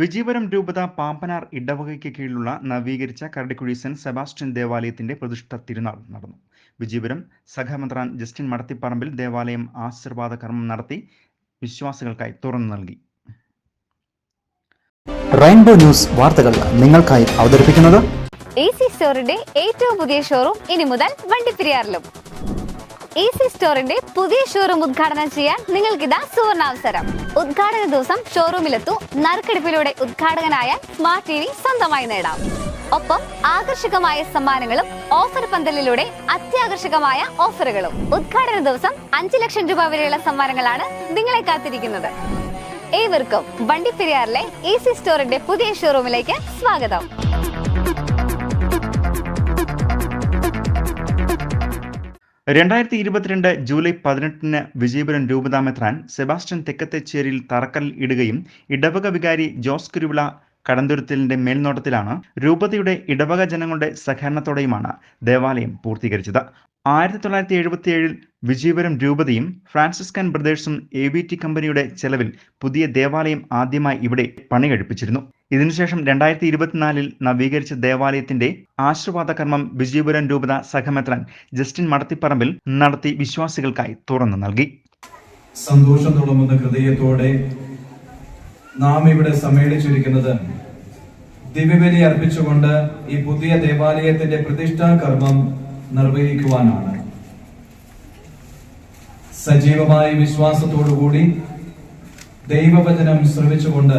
വിജയപുരം രൂപത പാമ്പനാർ ഇടവകയ്ക്ക് കീഴിലുള്ള നവീകരിച്ച കരടിക്കുഴി സെന്റ് സെബാസ്റ്റ്യൻ ദേവാലയത്തിന്റെ പ്രതിഷ്ഠ തിരുനാൾ നടന്നു. വിജയപുരം സഹമന്ത്രാൻ ജസ്റ്റിൻ മടത്തിപ്പറമ്പിൽ ദേവാലയം ആശീർവാദ കർമ്മം നടത്തി വിശ്വാസികൾക്കായി തുറന്നു നൽകി. റെയിൻബോ ന്യൂസ് വാർത്തകൾ നിങ്ങൾക്കായി അവതരിപ്പിക്കുന്നത് എ സി സ്റ്റോറിന്റെ ഏറ്റവും പുതിയ ഷോറൂം ഇനി മുതൽ വണ്ടിപ്പെരിയാറിലും. എ സി സ്റ്റോറിന്റെ പുതിയ ഷോറൂം ഉദ്ഘാടനം ചെയ്യാൻ നിങ്ങൾക്കിതാ സുവർണാവസരം. ഉദ്ഘാടന ദിവസം ഷോറൂമിലെത്തൂ നറുക്കെടുപ്പിലൂടെ ഉദ്ഘാടകനായ സ്മാർട്ട് ടി വി സ്വന്തമായി നേടാം. ഒപ്പം ആകർഷകമായ സമ്മാനങ്ങളും ഓഫർ പന്തലിലൂടെ അത്യാകർഷകമായ ഓഫറുകളും ഉദ്ഘാടന ദിവസം അഞ്ചു ലക്ഷം രൂപ വരെയുള്ള സമ്മാനങ്ങളാണ് നിങ്ങളെ കാത്തിരിക്കുന്നത്. ഏവർക്കും വണ്ടിപ്പെരിയാറിലെ എ സി സ്റ്റോറിന്റെ പുതിയ ഷോറൂമിലേക്ക് സ്വാഗതം. രണ്ടായിരത്തി ഇരുപത്തിരണ്ട് ജൂലൈ പതിനെട്ടിന് വിജയപുരം രൂപതാമെത്രാൻ സെബാസ്റ്റ്യൻ തെക്കത്തെച്ചേരിയിൽ തറക്കൽ ഇടുകയും ഇടവക വികാരി ജോസ് കുരുവിള കടന്തുരുത്തലിന്റെ മേൽനോട്ടത്തിലാണ് രൂപതയുടെ ഇടവക ജനങ്ങളുടെ സഹകരണത്തോടെയുമാണ് ദേവാലയം പൂർത്തീകരിച്ചത്. ആയിരത്തി തൊള്ളായിരത്തി എഴുപത്തിയേഴിൽ വിജയപുരം രൂപതയും ഫ്രാൻസിസ്കൻ ബ്രദേഴ്സും എ ബി ടി കമ്പനിയുടെ ചെലവിൽ പുതിയ ദേവാലയം ആദ്യമായി ഇവിടെ പണി കഴിപ്പിച്ചിരുന്നു ഇതിനുശേഷം രണ്ടായിരത്തി ഇരുപത്തിനാലിൽ നവീകരിച്ച ദേവാലയത്തിന്റെ ആശീർവാദ കർമ്മം വിജയപുരം രൂപത സഹമെത്രാൻ ജസ്റ്റിൻ മടത്തിപ്പറമ്പിൽ നടത്തി വിശ്വാസികൾക്കായി തുറന്നു നൽകി. സന്തോഷം തുളുമ്പുന്ന ഹൃദയത്തോടെ നാം ഇവിടെ സമ്മേളിച്ചിരിക്കുന്നത് ദിവ്യബലി അർപ്പിച്ചുകൊണ്ട് ഈ പുതിയ ദേവാലയത്തിന്റെ പ്രതിഷ്ഠാ കർമ്മം നിർവഹിക്കുവാനാണ്. സജീവമായ വിശ്വാസത്തോടുകൂടി ദൈവവചനം ശ്രമിച്ചുകൊണ്ട്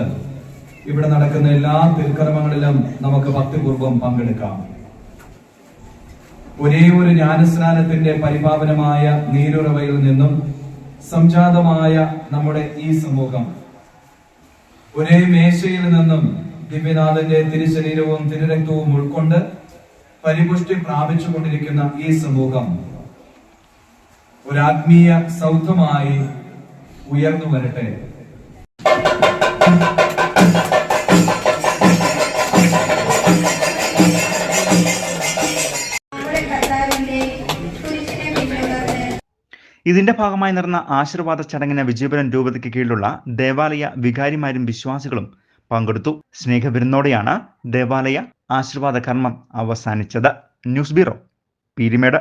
ഇവിടെ നടക്കുന്ന എല്ലാ തിരുക്കർമ്മങ്ങളിലും നമുക്ക് ഭക്തിപൂർവം പങ്കെടുക്കാം. ഒരേ ഒരു ജ്ഞാനസ്നാനത്തിന്റെ പരിപാവനമായ നീരുറവയിൽ നിന്നും സംജാതമായ നമ്മുടെ ഈ സമൂഹം. ഒരേ മേശയിൽ നിന്നും ദിവ്യനാഥന്റെ തിരുശരീരവും തിരുരക്തവും ഉൾക്കൊണ്ട് പരിപുഷ്ടി പ്രാപിച്ചുകൊണ്ടിരിക്കുന്ന ഈ സമൂഹം ഒരാത്മീയ സൗധമായി ഉയർന്നു വരട്ടെ. ഇതിന്റെ ഭാഗമായി നടന്ന ആശീർവാദ ചടങ്ങിന് വിജയപുരം രൂപതയ്ക്ക് കീഴിലുള്ള ദേവാലയ വികാരിമാരും വിശ്വാസികളും പങ്കെടുത്തു. സ്നേഹവിരുന്നോടെയാണ് ദേവാലയ ആശീർവാദ കർമ്മം അവസാനിച്ചത്. News bureau Peermade.